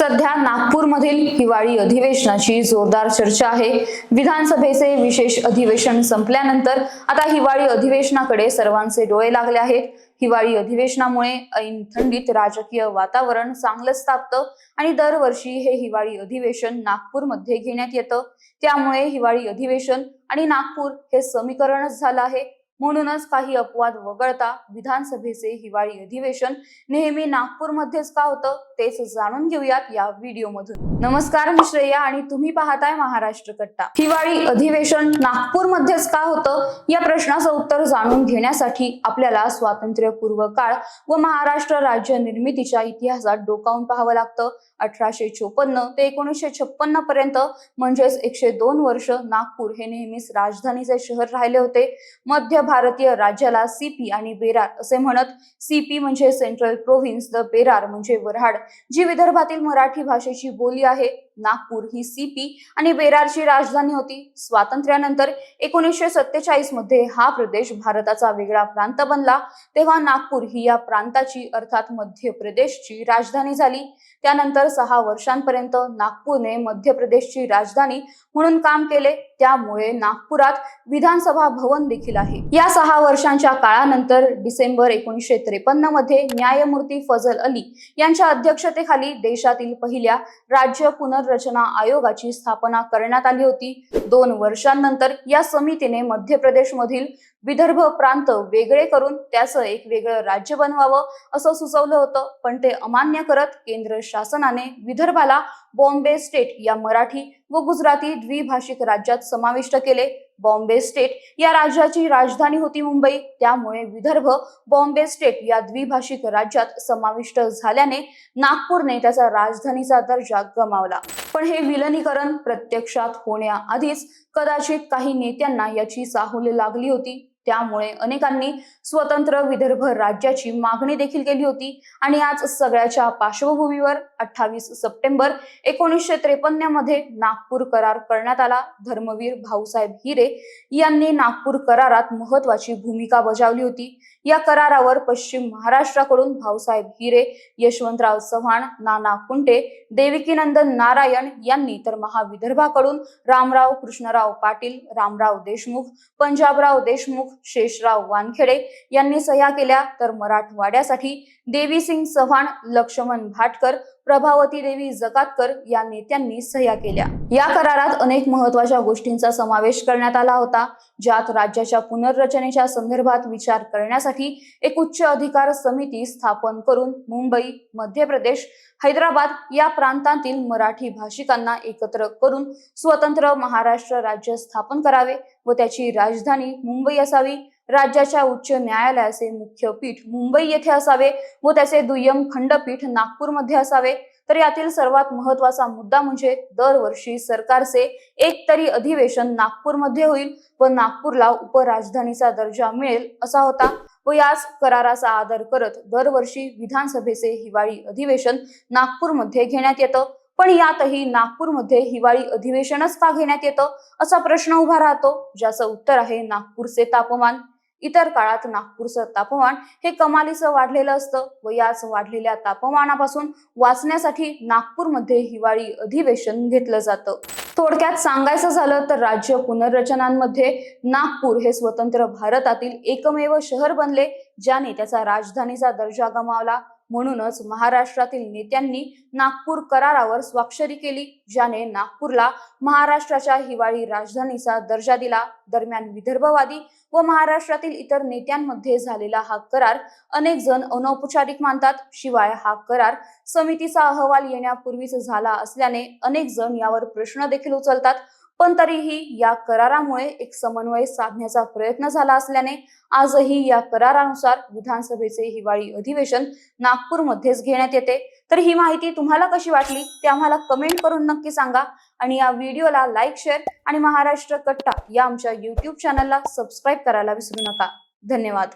सध्या नागपूरमधील हिवाळी अधिवेशनाची जोरदार चर्चा आहे. विधानसभेचे विशेष अधिवेशन संपल्यानंतर आता हिवाळी अधिवेशनाकडे सर्वांचे डोळे लागले आहेत. हिवाळी अधिवेशनामुळे ऐन थंडीत राजकीय वातावरण चांगलंच तापतं आणि दरवर्षी हे हिवाळी अधिवेशन नागपूरमध्ये घेण्यात येतं. त्यामुळे हिवाळी अधिवेशन आणि नागपूर हे समीकरणच झालं आहे. म्हणूनच काही अपवाद वगळता विधानसभेचे हिवाळी अधिवेशन नेहमी नागपूरमध्येच का होतं तेच जाणून घेऊयात या व्हिडिओमधून. नमस्कार मी श्रेया आणि तुम्ही पाहताय महाराष्ट्र कट्टा. हिवाळी अधिवेशन नागपूरमध्येच का होतं या प्रश्नाचं उत्तर जाणून घेण्यासाठी आपल्याला स्वातंत्र्यपूर्व काळ व महाराष्ट्र राज्य निर्मितीच्या इतिहासात डोकावून पाहावं लागतं. अठराशे चोपन्न ते एकोणीसशे छप्पन्न पर्यंत म्हणजेच एकशे दोन वर्ष नागपूर हे नेहमीच राजधानीचे शहर राहिले होते. मध्य भारतीय राज्याला सीपी आणि बेरार असे म्हणत सीपी म्हणजे सेंट्रल प्रोव्हिन्स द बेरार म्हणजे वऱ्हाड जी विदर्भातील मराठी भाषेची बोली आहे. नागपूर ही सीपी आणि बेरारची राजधानी होती. स्वातंत्र्यानंतर एकोणीसशे सत्तेचाळीसमध्ये हा प्रदेश भारताचा वेगळा प्रांत बनला. तेव्हा नागपूर ही या प्रांताची अर्थात मध्य प्रदेशची राजधानी झाली. त्यानंतर सहा वर्षांपर्यंत नागपूरने मध्य प्रदेशची राजधानी म्हणून काम केले. त्यामुळे नागपुरात विधानसभा भवन देखील आहे. या सहा वर्षांच्या काळानंतर डिसेंबर एकोणीसशे त्रेपन्नमध्ये न्यायमूर्ती फजल अली यांच्या अध्यक्षतेखाली देशातील पहिल्या राज्य पुनर् पुनर्रचना आयोगाची स्थापना करण्यात आली होती. दोन वर्षांनंतर या समितीने मध्य प्रदेशमधील विदर्भ प्रांत वेगळे करून त्याचं एक वेगळं राज्य बनवावं असं सुचवलं होतं. पण ते अमान्य करत केंद्र शासनाने विदर्भाला बॉम्बे स्टेट या मराठी व गुजराती द्विभाषिक राज्यात समाविष्ट केले. बॉम्बे स्टेट या राज्याची राजधानी होती मुंबई. त्यामुळे विदर्भ बॉम्बे स्टेट या द्विभाषिक राज्यात समाविष्ट झाल्याने नागपूरने त्याचा राजधानीचा दर्जा गमावला. पण हे विलनीकरण प्रत्यक्षात होण्याआधीच कदाचित काही नेत्यांना याची चाहूल लागली होती. त्यामुळे अनेकांनी स्वतंत्र विदर्भ राज्याची मागणी देखील केली होती. आणि आज सगळ्याच्या पार्श्वभूमीवर अठ्ठावीस सप्टेंबर एकोणीसशे त्रेपन्नमध्ये नागपूर करार करण्यात आला. धर्मवीर भाऊसाहेब हिरे यांनी नागपूर करारात महत्वाची भूमिका बजावली होती. या करारावर पश्चिम महाराष्ट्राकडून भाऊसाहेब हिरे यशवंतराव चव्हाण नाना कुंटे देविकीनंदन नारायण यांनी तर महाविदर्भाकडून रामराव कृष्णराव पाटील रामराव देशमुख पंजाबराव देशमुख शेषराव वानखेडे यांनी सह्या केल्या. तर मराठवाड्यासाठी देवीसिंग चव्हाण लक्ष्मण भाटकर प्रभावती देवी जकातकर या नेत्यांनी सह्या केल्या. या करारात अनेक महत्त्वाच्या गोष्टींचा समावेश करण्यात आला होता ज्यात राज्याच्या पुनर्रचनेच्या संदर्भात विचार करण्यासाठी एक उच्च अधिकार समिती स्थापन करून मुंबई मध्य प्रदेश हैदराबाद या प्रांतातील मराठी भाषिकांना एकत्र करून स्वतंत्र महाराष्ट्र राज्य स्थापन करावे व त्याची राजधानी मुंबई असावी. राज्याच्या उच्च न्यायालयाचे मुख्य पीठ मुंबई येथे असावे व त्याचे दुय्यम खंडपीठ नागपूरमध्ये असावे. तर यातील सर्वात महत्त्वाचा मुद्दा म्हणजे दरवर्षी सरकारचे एक तरी अधिवेशन नागपूरमध्ये होईल व नागपूरला उपराजधानीचा दर्जा मिळेल असा होता व याच कराराचा आदर करत दरवर्षी विधानसभेचे हिवाळी अधिवेशन नागपूरमध्ये घेण्यात येतं. पण यातही नागपूरमध्ये हिवाळी अधिवेशनच का घेण्यात येतं असा प्रश्न उभा राहतो ज्याचं उत्तर आहे नागपूरचे तापमान. इतर काळात नागपूरचं तापमान हे कमालीचं वाढलेलं असतं व याच वाढलेल्या तापमानापासून वाचण्यासाठी नागपूरमध्ये हिवाळी अधिवेशन घेतलं जातं. थोडक्यात सांगायचं झालं तर राज्य पुनर्रचनांमध्ये नागपूर हे स्वतंत्र भारतातील एकमेव शहर बनले ज्याने त्याचा राजधानीचा दर्जा गमावला. म्हणूनच महाराष्ट्रातील नेत्यांनी नागपूर करारावर स्वाक्षरी केली ज्याने नागपूरला महाराष्ट्राच्या हिवाळी राजधानीचा दर्जा दिला. दरम्यान विदर्भवादी व महाराष्ट्रातील इतर नेत्यांमध्ये झालेला हा करार अनेक जण अनौपचारिक मानतात. शिवाय हा करार समितीचा अहवाल येण्यापूर्वीच झाला असल्याने अनेक जण यावर प्रश्न देखील उचलतात. पण तरीही या करारामुळे एक समन्वय साधण्याचा प्रयत्न झाला असल्याने आजही या करारानुसार विधानसभेचे हिवाळी अधिवेशन नागपूरमध्येच घेण्यात येते. तर ही माहिती तुम्हाला कशी वाटली ते आम्हाला कमेंट करून नक्की सांगा आणि या व्हिडिओला लाईक शेअर आणि महाराष्ट्र कट्टा या आमच्या युट्यूब चॅनलला सबस्क्राईब करायला विसरू नका. धन्यवाद.